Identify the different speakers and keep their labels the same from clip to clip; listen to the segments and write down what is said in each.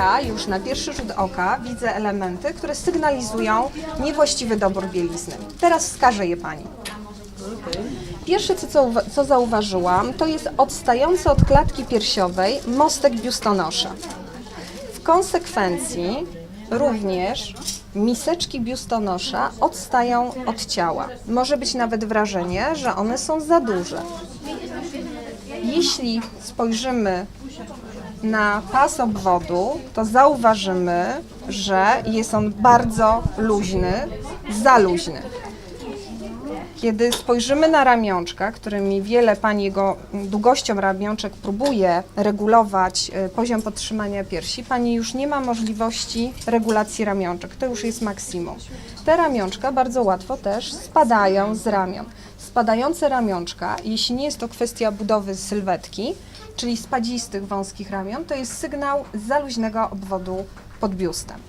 Speaker 1: ja już na pierwszy rzut oka widzę elementy, które sygnalizują niewłaściwy dobór bielizny. Teraz wskażę je Pani. Pierwsze, co, co, uwa- co zauważyłam, to jest odstający od klatki piersiowej mostek biustonosza. W konsekwencji również miseczki biustonosza odstają od ciała. Może być nawet wrażenie, że one są za duże. Jeśli spojrzymy na pas obwodu, to zauważymy, że jest on bardzo luźny, za luźny. Kiedy spojrzymy na ramionczka, którymi wiele pań jego długością ramionczek próbuje regulować e, poziom podtrzymania piersi, pani już nie ma możliwości regulacji ramionczek. To już jest maksimum. Te ramionczka bardzo łatwo też spadają z ramion. Spadające ramionczka, jeśli nie jest to kwestia budowy sylwetki, czyli spadzistych, wąskich ramion, to jest sygnał za luźnego obwodu pod biustem.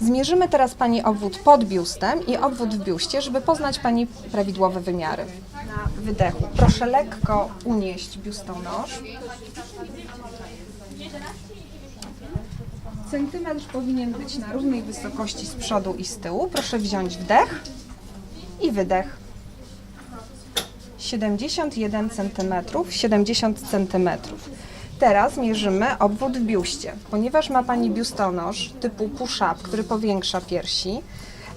Speaker 1: Zmierzymy teraz Pani obwód pod biustem i obwód w biuście, żeby poznać Pani prawidłowe wymiary. Na wydechu proszę lekko unieść biustonosz. Centymetr powinien być na równej wysokości z przodu i z tyłu. Proszę wziąć wdech i wydech. 71 cm, 70 cm. Teraz mierzymy obwód w biuście. Ponieważ ma Pani biustonosz typu push-up, który powiększa piersi,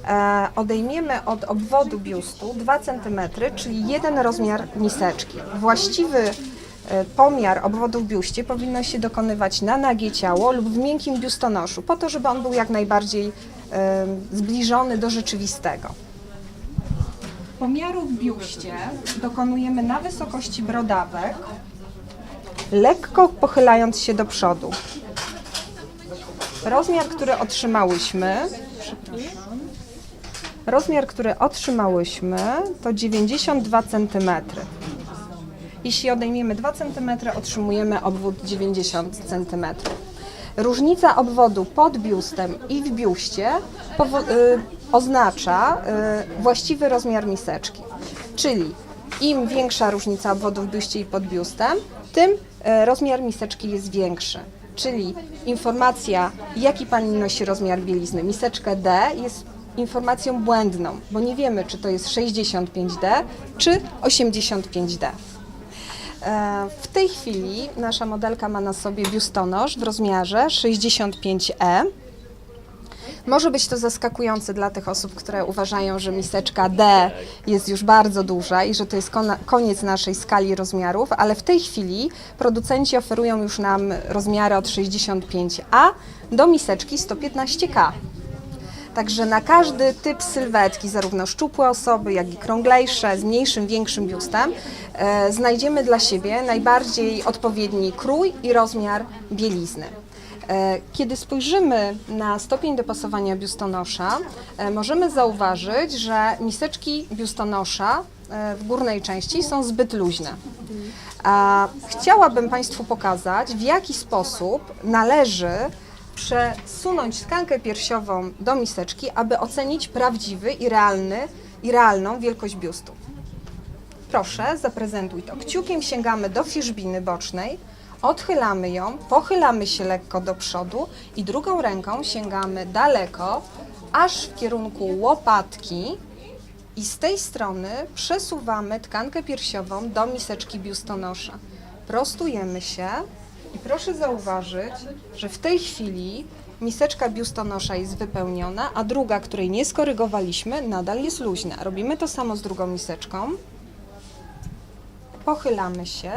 Speaker 1: e, odejmiemy od obwodu biustu 2 cm, czyli jeden rozmiar miseczki. Właściwy e, pomiar obwodu w biuście powinno się dokonywać na nagie ciało lub w miękkim biustonoszu, po to, żeby on był jak najbardziej e, zbliżony do rzeczywistego. Pomiaru w biuście dokonujemy na wysokości brodawek, lekko pochylając się do przodu. Rozmiar, który otrzymałyśmy, rozmiar, który otrzymałyśmy to 92 cm. Jeśli odejmiemy 2 cm, otrzymujemy obwód 90 cm. Różnica obwodu pod biustem i w biuście y, oznacza y, właściwy rozmiar miseczki. Czyli im większa różnica obwodu w biuście i pod biustem, tym y, rozmiar miseczki jest większy. Czyli informacja, jaki pani nosi rozmiar bielizny, miseczkę D jest informacją błędną, bo nie wiemy, czy to jest 65D czy 85D. E, W tej chwili nasza modelka ma na sobie biustonosz w rozmiarze 65E. Może być to zaskakujące dla tych osób, które uważają, że miseczka D jest już bardzo duża i że to jest koniec naszej skali rozmiarów, ale w tej chwili producenci oferują już nam rozmiary od 65A do miseczki 115K. Także na każdy typ sylwetki, zarówno szczupłe osoby, jak i krąglejsze, z mniejszym, większym biustem, e, znajdziemy dla siebie najbardziej odpowiedni krój i rozmiar bielizny. E, Kiedy spojrzymy na stopień dopasowania biustonosza, e, możemy zauważyć, że miseczki biustonosza e, w górnej części są zbyt luźne. Chciałabym Państwu pokazać, w jaki sposób należy przesunąć tkankę piersiową do miseczki, aby ocenić prawdziwy i realny i realną wielkość biustu. Proszę, zaprezentuj to. Kciukiem sięgamy do fiszbiny bocznej, odchylamy ją, pochylamy się lekko do przodu i drugą ręką sięgamy daleko, aż w kierunku łopatki i z tej strony przesuwamy tkankę piersiową do miseczki biustonosza. Prostujemy się i proszę zauważyć, że w tej chwili miseczka biustonosza jest wypełniona, a druga, której nie skorygowaliśmy, nadal jest luźna. Robimy to samo z drugą miseczką. Pochylamy się.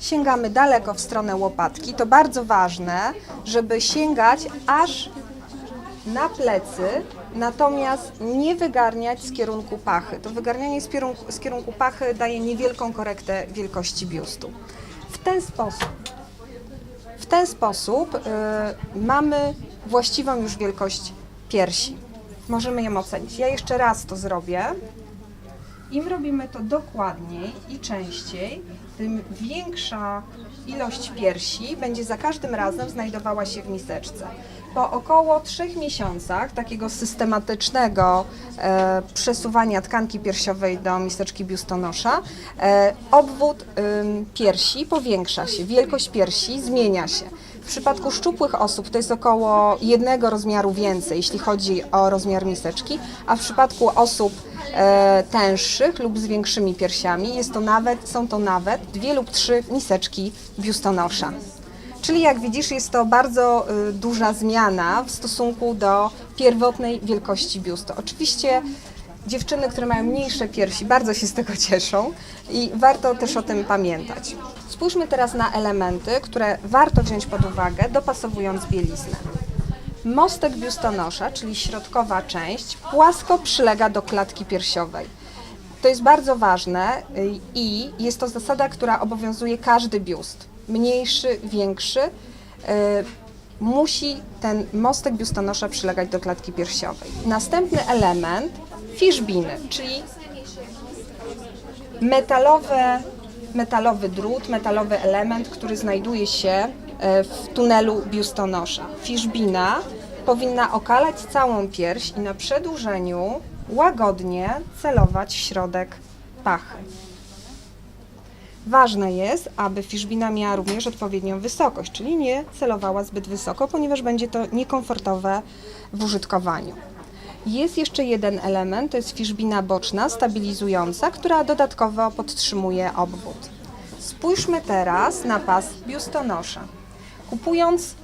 Speaker 1: Sięgamy daleko w stronę łopatki. To bardzo ważne, żeby sięgać aż na plecy, natomiast nie wygarniać z kierunku pachy. To wygarnianie z kierunku, z kierunku pachy daje niewielką korektę wielkości biustu. W ten sposób, w ten sposób y, mamy właściwą już wielkość piersi. Możemy ją ocenić. Ja jeszcze raz to zrobię. Im robimy to dokładniej i częściej, tym większa ilość piersi będzie za każdym razem znajdowała się w miseczce. Po około trzech miesiącach takiego systematycznego e, przesuwania tkanki piersiowej do miseczki biustonosza, e, obwód ym, piersi powiększa się, wielkość piersi zmienia się. W przypadku szczupłych osób to jest około jednego rozmiaru więcej, jeśli chodzi o rozmiar miseczki, a w przypadku osób e, tęższych lub z większymi piersiami jest to nawet, są to nawet dwie lub trzy miseczki biustonosza. Czyli jak widzisz, jest to bardzo y, duża zmiana w stosunku do pierwotnej wielkości biustu. Oczywiście dziewczyny, które mają mniejsze piersi, bardzo się z tego cieszą i warto też o tym pamiętać. Spójrzmy teraz na elementy, które warto wziąć pod uwagę, dopasowując bieliznę. Mostek biustonosza, czyli środkowa część, płasko przylega do klatki piersiowej. To jest bardzo ważne y, i jest to zasada, która obowiązuje każdy biust. Mniejszy, większy, y, musi ten mostek biustonosza przylegać do klatki piersiowej. Następny element, fiszbiny, czyli metalowe, metalowy drut, metalowy element, który znajduje się e, w tunelu biustonosza. Fiszbina powinna okalać całą pierś i na przedłużeniu łagodnie celować w środek pachy. Ważne jest, aby fiszbina miała również odpowiednią wysokość, czyli nie celowała zbyt wysoko, ponieważ będzie to niekomfortowe w użytkowaniu. Jest jeszcze jeden element, to jest fiszbina boczna, stabilizująca, która dodatkowo podtrzymuje obwód. Spójrzmy teraz na pas biustonosza. Kupując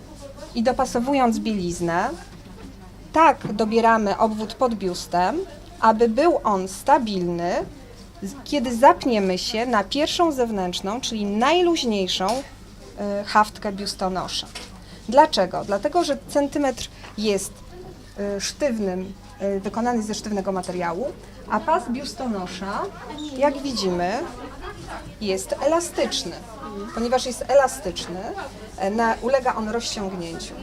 Speaker 1: i dopasowując bieliznę, tak dobieramy obwód pod biustem, aby był on stabilny, kiedy zapniemy się na pierwszą zewnętrzną, czyli najluźniejszą y, haftkę biustonosza. Dlaczego? Dlatego, że centymetr jest y, sztywnym, wykonany ze sztywnego materiału, a pas biustonosza, jak widzimy, jest elastyczny. Ponieważ jest elastyczny, e, na, ulega on rozciągnięciu.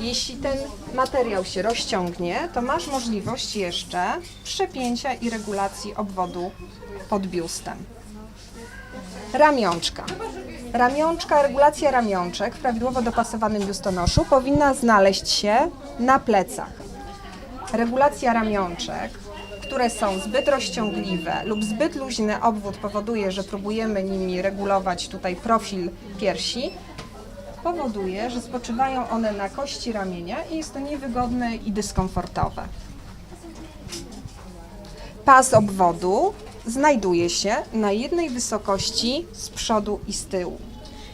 Speaker 1: Jeśli ten materiał się rozciągnie, to masz możliwość jeszcze przepięcia i regulacji obwodu pod biustem. Ramionczka. Ramionczka, regulacja ramionczek w prawidłowo dopasowanym biustonoszu powinna znaleźć się na plecach. Regulacja ramionczek, które są zbyt rozciągliwe lub zbyt luźny obwód powoduje, że próbujemy nimi regulować tutaj profil piersi, powoduje, że spoczywają one na kości ramienia i jest to niewygodne i dyskomfortowe. Pas obwodu znajduje się na jednej wysokości z przodu i z tyłu.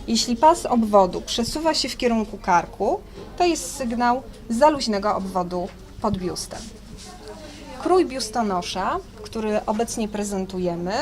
Speaker 1: Jeśli pas obwodu przesuwa się w kierunku karku, to jest sygnał za luźnego obwodu pod biustem. Krój biustonosza, który obecnie prezentujemy,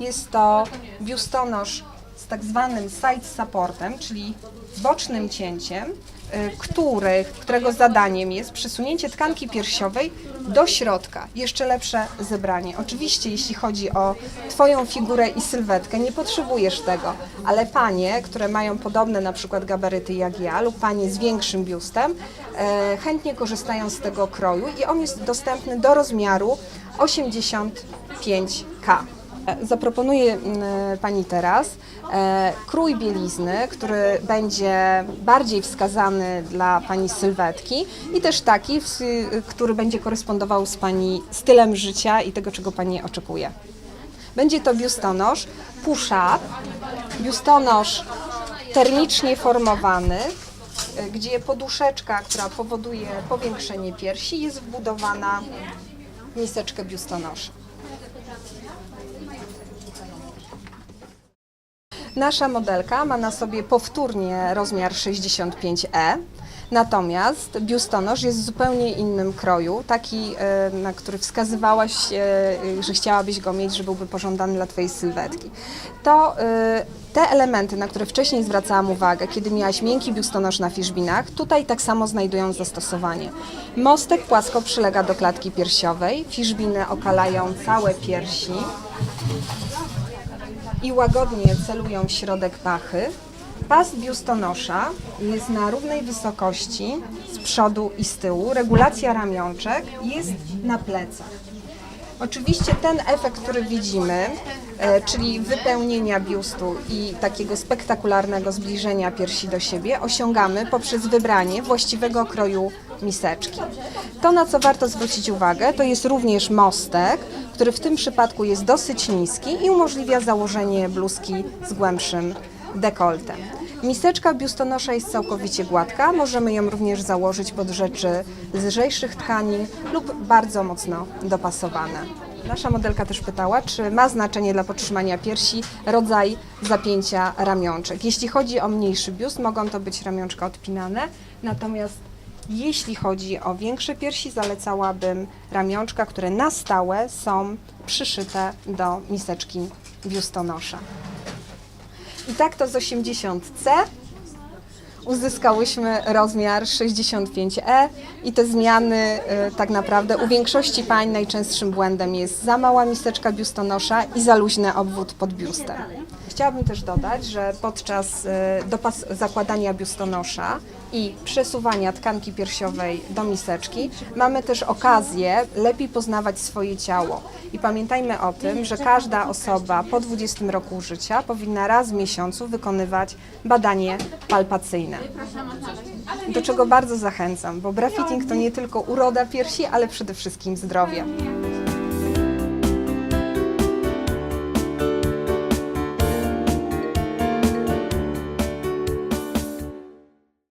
Speaker 1: jest to biustonosz z tak zwanym side supportem, czyli bocznym cięciem, y, który, którego zadaniem jest przesunięcie tkanki piersiowej do środka. Jeszcze lepsze zebranie. Oczywiście, jeśli chodzi o Twoją figurę i sylwetkę, nie potrzebujesz tego, ale panie, które mają podobne na przykład gabaryty jak ja, lub panie z większym biustem, e, chętnie korzystają z tego kroju i on jest dostępny do rozmiaru 85K. E, Zaproponuję mm, Pani teraz e, krój bielizny, który będzie bardziej wskazany dla Pani sylwetki i też taki, który będzie korespondował z Pani stylem życia i tego, czego Pani oczekuje. Będzie to biustonosz push-up, biustonosz termicznie formowany, e, gdzie poduszeczka, która powoduje powiększenie piersi, jest wbudowana w miseczkę biustonosza. Nasza modelka ma na sobie powtórnie rozmiar 65E, natomiast biustonosz jest zupełnie innym kroju, taki, e, na który wskazywałaś, e, że chciałabyś go mieć, że byłby pożądany dla Twojej sylwetki. To e, te elementy, na które wcześniej zwracałam uwagę, kiedy miałaś miękki biustonosz na fiszbinach, tutaj tak samo znajdują zastosowanie. Mostek płasko przylega do klatki piersiowej, fiszbiny okalają całe piersi, i łagodnie celują w środek pachy. Pas biustonosza jest na równej wysokości z przodu i z tyłu. Regulacja ramionczek jest na plecach. Oczywiście ten efekt, który widzimy, e, czyli wypełnienia biustu i takiego spektakularnego zbliżenia piersi do siebie, osiągamy poprzez wybranie właściwego kroju miseczki. To, na co warto zwrócić uwagę, to jest również mostek, który w tym przypadku jest dosyć niski i umożliwia założenie bluzki z głębszym dekoltem. Miseczka biustonosza jest całkowicie gładka, możemy ją również założyć pod rzeczy z lżejszych tkanin lub bardzo mocno dopasowane. Nasza modelka też pytała, czy ma znaczenie dla podtrzymania piersi rodzaj zapięcia ramionczek. Jeśli chodzi o mniejszy biust, mogą to być ramionczka odpinane, natomiast jeśli chodzi o większe piersi, zalecałabym ramionczka, które na stałe są przyszyte do miseczki biustonosza. I tak to z 80C uzyskałyśmy rozmiar 65E i te zmiany y, tak naprawdę u większości pań najczęstszym błędem jest za mała miseczka biustonosza i za luźny obwód pod biustem. Chciałabym też dodać, że podczas y, zakładania biustonosza i przesuwania tkanki piersiowej do miseczki mamy też okazję lepiej poznawać swoje ciało. I pamiętajmy o tym, że każda osoba po 20 roku życia powinna raz w miesiącu wykonywać badanie palpacyjne. Do czego bardzo zachęcam, bo breastfeeding to nie tylko uroda piersi, ale przede wszystkim zdrowie.